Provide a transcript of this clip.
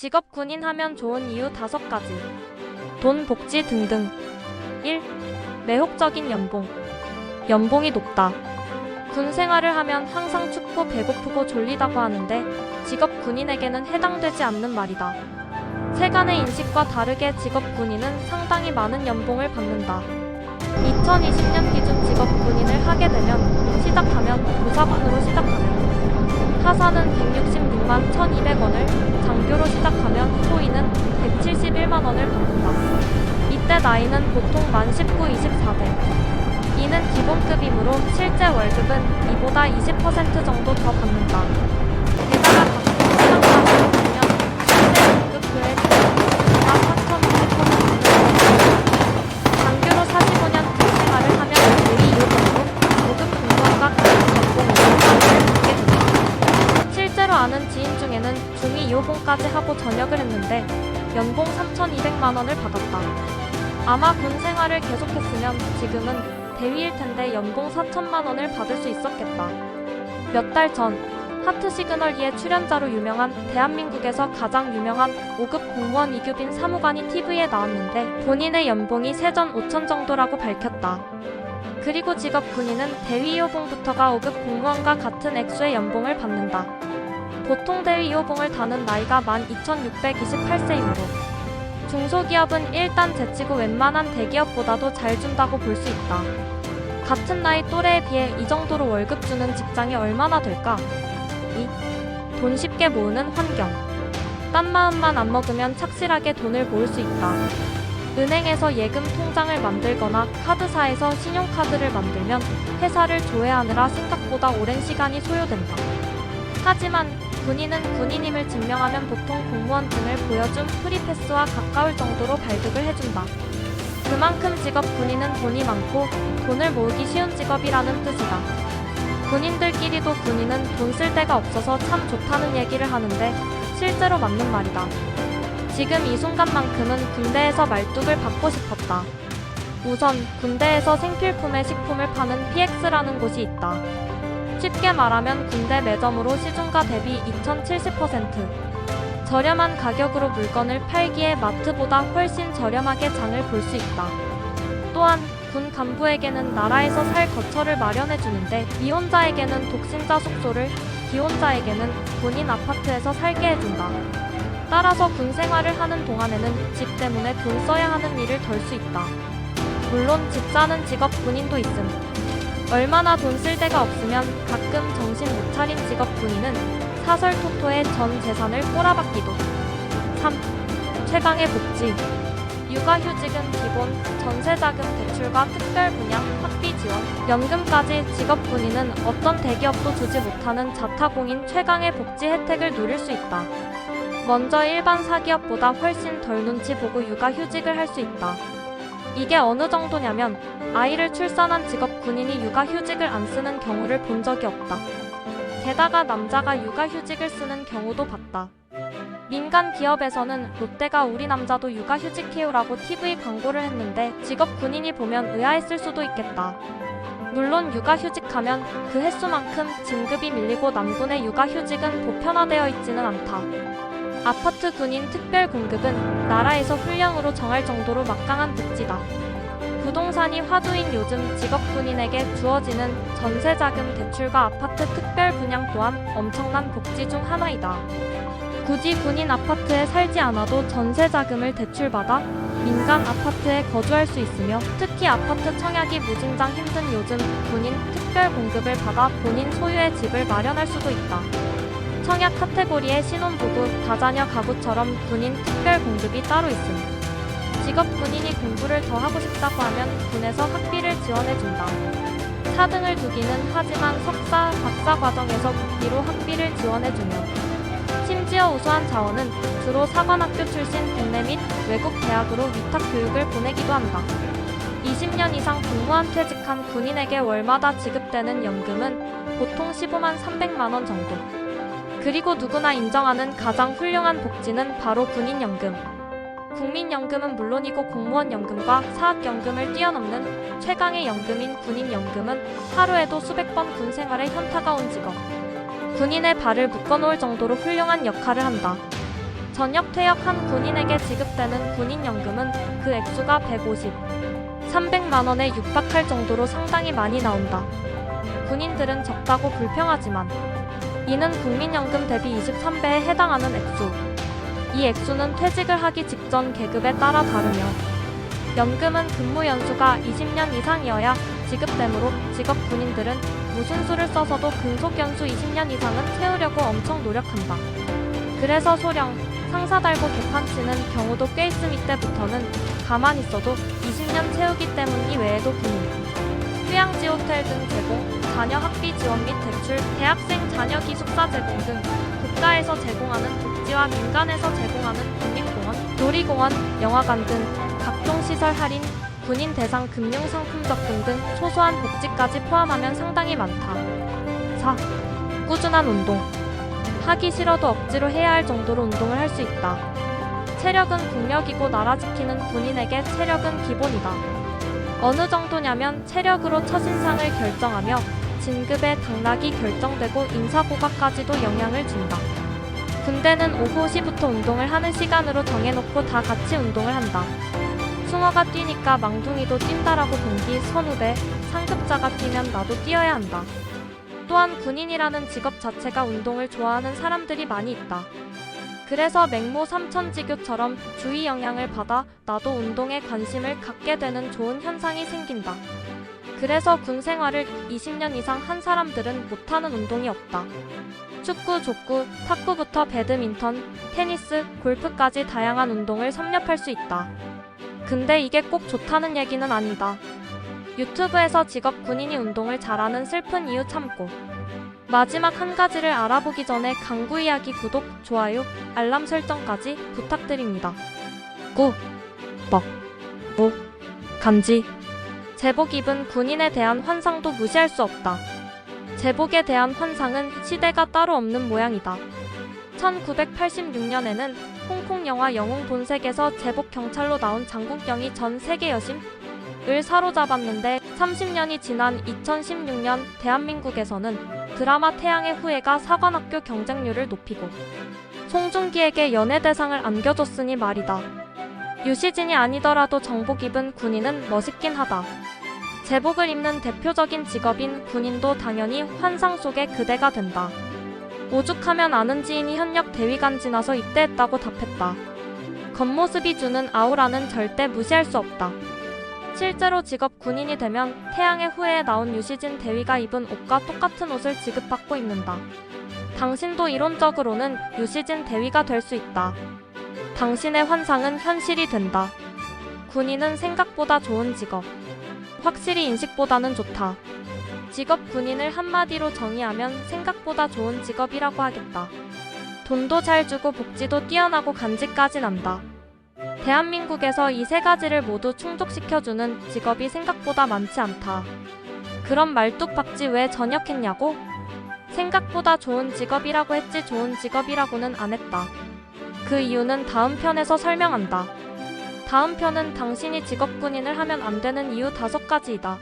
직업 군인 하면 좋은 이유 다섯 가지. 돈, 복지 등등. 1. 매혹적인 연봉. 연봉이 높다. 군 생활을 하면 항상 춥고 배고프고 졸리다고 하는데 직업 군인에게는 해당되지 않는 말이다. 세간의 인식과 다르게 직업 군인은 상당히 많은 연봉을 받는다. 2020년 기준 직업 군인을 하게 되면 시작하면 부사관으로 시작하면 하사는 166만 1,200원을, 장교로 시작하면 소위는 171만 원을 받는다. 이때 나이는 보통 만 19, 24대. 이는 기본급이므로 실제 월급은 이보다 20% 정도 더 받는다. 하고 전역을 했는데 연봉 3,200만 원을 받았다. 아마 군 생활을 계속했으면 지금은 대위일 텐데 연봉 4천만 원을 받을 수 있었겠다. 몇 달 전 하트 시그널 2의 출연자로 유명한 대한민국에서 가장 유명한 5급 공무원 이규빈 사무관이 TV에 나왔는데 본인의 연봉이 세전 5천 정도라고 밝혔다. 그리고 직업 군인은 대위 2호봉부터가 5급 공무원과 같은 액수의 연봉을 받는다. 보통 대위 2호봉을 다는 나이가 만 2,628세이므로 중소기업은 일단 제치고 웬만한 대기업보다도 잘 준다고 볼 수 있다. 같은 나이 또래에 비해 이 정도로 월급 주는 직장이 얼마나 될까? 2. 돈 쉽게 모으는 환경. 딴 마음만 안 먹으면 착실하게 돈을 모을 수 있다. 은행에서 예금 통장을 만들거나 카드사에서 신용카드를 만들면 회사를 조회하느라 생각보다 오랜 시간이 소요된다. 하지만 군인은 군인임을 증명하면 보통 공무원증을 보여준 프리패스와 가까울 정도로 발급을 해준다. 그만큼 직업 군인은 돈이 많고 돈을 모으기 쉬운 직업이라는 뜻이다. 군인들끼리도 군인은 돈 쓸 데가 없어서 참 좋다는 얘기를 하는데 실제로 맞는 말이다. 지금 이 순간만큼은 군대에서 말뚝을 받고 싶었다. 우선 군대에서 생필품의 식품을 파는 PX라는 곳이 있다. 쉽게 말하면 군대 매점으로 시중가 대비 2070% 저렴한 가격으로 물건을 팔기에 마트보다 훨씬 저렴하게 장을 볼 수 있다. 또한 군 간부에게는 나라에서 살 거처를 마련해 주는데 미혼자에게는 독신자 숙소를, 기혼자에게는 군인 아파트에서 살게 해준다. 따라서 군 생활을 하는 동안에는 집 때문에 돈 써야 하는 일을 덜 수 있다. 물론 집 사는 직업 군인도 있음. 얼마나 돈 쓸 데가 없으면 가끔 정신 못 차린 직업 군인은 사설 토토의 전 재산을 꼬라박기도. 3. 최강의 복지. 육아휴직은 기본, 전세자금 대출과 특별 분양, 학비 지원, 연금까지 직업 군인은 어떤 대기업도 주지 못하는 자타공인 최강의 복지 혜택을 누릴 수 있다. 먼저 일반 사기업보다 훨씬 덜 눈치 보고 육아휴직을 할 수 있다. 이게 어느 정도냐면 아이를 출산한 직업 군인이 육아휴직을 안 쓰는 경우를 본 적이 없다. 게다가 남자가 육아휴직을 쓰는 경우도 봤다. 민간 기업에서는 롯데가 우리 남자도 육아휴직 해요라고 TV 광고를 했는데 직업 군인이 보면 의아했을 수도 있겠다. 물론 육아휴직하면 그 횟수만큼 진급이 밀리고 남군의 육아휴직은 보편화되어 있지는 않다. 아파트 군인 특별 공급은 나라에서 훈령으로 정할 정도로 막강한 복지다. 부동산이 화두인 요즘 직업 군인에게 주어지는 전세자금 대출과 아파트 특별 분양 또한 엄청난 복지 중 하나이다. 굳이 군인 아파트에 살지 않아도 전세자금을 대출받아 민간 아파트에 거주할 수 있으며 특히 아파트 청약이 무진장 힘든 요즘 군인 특별 공급을 받아 본인 소유의 집을 마련할 수도 있다. 청약 카테고리의 신혼부부, 다자녀 가구처럼 군인 특별 공급이 따로 있음. 직업 군인이 공부를 더 하고 싶다고 하면 군에서 학비를 지원해준다. 4등을 두기는 하지만 석사, 박사 과정에서 국비로 학비를 지원해주며 심지어 우수한 자원은 주로 사관학교 출신 국내 및 외국 대학으로 위탁 교육을 보내기도 한다. 20년 이상 군무원 퇴직한 군인에게 월마다 지급되는 연금은 보통 15만 300만 원 정도. 그리고 누구나 인정하는 가장 훌륭한 복지는 바로 군인연금. 국민연금은 물론이고 공무원연금과 사학연금을 뛰어넘는 최강의 연금인 군인연금은 하루에도 수백 번 군 생활에 현타가 온 직업. 군인의 발을 묶어놓을 정도로 훌륭한 역할을 한다. 전역 퇴역한 군인에게 지급되는 군인연금은 그 액수가 150, 300만 원에 육박할 정도로 상당히 많이 나온다. 군인들은 적다고 불평하지만 이는 국민연금 대비 23배에 해당하는 액수. 이 액수는 퇴직을 하기 직전 계급에 따라 다르며 연금은 근무 연수가 20년 이상이어야 지급되므로 직업 군인들은 무슨 수를 써서도 근속 연수 20년 이상은 채우려고 엄청 노력한다. 그래서 소령, 상사 달고 개판 치는 경우도 꽤 있음 이때부터는 가만히 있어도 20년 채우기 때문 이외에도 군인, 휴양지 호텔 등 제공, 자녀 학비 지원 및 대출, 대학생 자녀 기숙사 제공 등 국가에서 제공하는 복지와 민간에서 제공하는 국립공원, 놀이공원, 영화관 등 각종 시설 할인, 군인 대상 금융 상품 적금 등 소소한 복지까지 포함하면 상당히 많다. 4. 꾸준한 운동. 하기 싫어도 억지로 해야 할 정도로 운동을 할 수 있다. 체력은 국력이고 나라 지키는 군인에게 체력은 기본이다. 어느 정도냐면 체력으로 첫인상을 결정하며 진급의 당락이 결정되고 인사고과까지도 영향을 준다. 군대는 오후 5시부터 운동을 하는 시간으로 정해놓고 다 같이 운동을 한다. 숭어가 뛰니까 망둥이도 뛴다라고 본뒤 선후배, 상급자가 뛰면 나도 뛰어야 한다. 또한 군인이라는 직업 자체가 운동을 좋아하는 사람들이 많이 있다. 그래서 맹모 삼천지교처럼 주위 영향을 받아 나도 운동에 관심을 갖게 되는 좋은 현상이 생긴다. 그래서 군 생활을 20년 이상 한 사람들은 못하는 운동이 없다. 축구, 족구, 탁구부터 배드민턴, 테니스, 골프까지 다양한 운동을 섭렵할 수 있다. 근데 이게 꼭 좋다는 얘기는 아니다. 유튜브에서 직업 군인이 운동을 잘하는 슬픈 이유 참고. 마지막 한 가지를 알아보기 전에 강구 이야기 구독, 좋아요, 알람 설정까지 부탁드립니다. 구, 먹, 무, 간지. 제복 입은 군인에 대한 환상도 무시할 수 없다. 제복에 대한 환상은 시대가 따로 없는 모양이다. 1986년에는 홍콩 영화 영웅 본색에서 제복 경찰로 나온 장국영이 전 세계 여심을 사로잡았는데 30년이 지난 2016년 대한민국에서는 드라마 태양의 후예가 사관학교 경쟁률을 높이고 송중기에게 연예대상을 안겨줬으니 말이다. 유시진이 아니더라도 정복 입은 군인은 멋있긴 하다. 제복을 입는 대표적인 직업인 군인도 당연히 환상 속의 그대가 된다. 오죽하면 아는 지인이 현역 대위간 지나서 입대했다고 답했다. 겉모습이 주는 아우라는 절대 무시할 수 없다. 실제로 직업 군인이 되면 태양의 후예에 나온 유시진 대위가 입은 옷과 똑같은 옷을 지급받고 입는다. 당신도 이론적으로는 유시진 대위가 될 수 있다. 당신의 환상은 현실이 된다. 군인은 생각보다 좋은 직업. 확실히 인식보다는 좋다. 직업 군인을 한마디로 정의하면 생각보다 좋은 직업이라고 하겠다. 돈도 잘 주고 복지도 뛰어나고 간지까지 난다. 대한민국에서 이 세 가지를 모두 충족시켜주는 직업이 생각보다 많지 않다. 그럼 말뚝박지 왜 전역했냐고? 생각보다 좋은 직업이라고 했지 좋은 직업이라고는 안 했다. 그 이유는 다음 편에서 설명한다. 다음 편은 당신이 직업 군인을 하면 안 되는 이유 다섯 가지이다.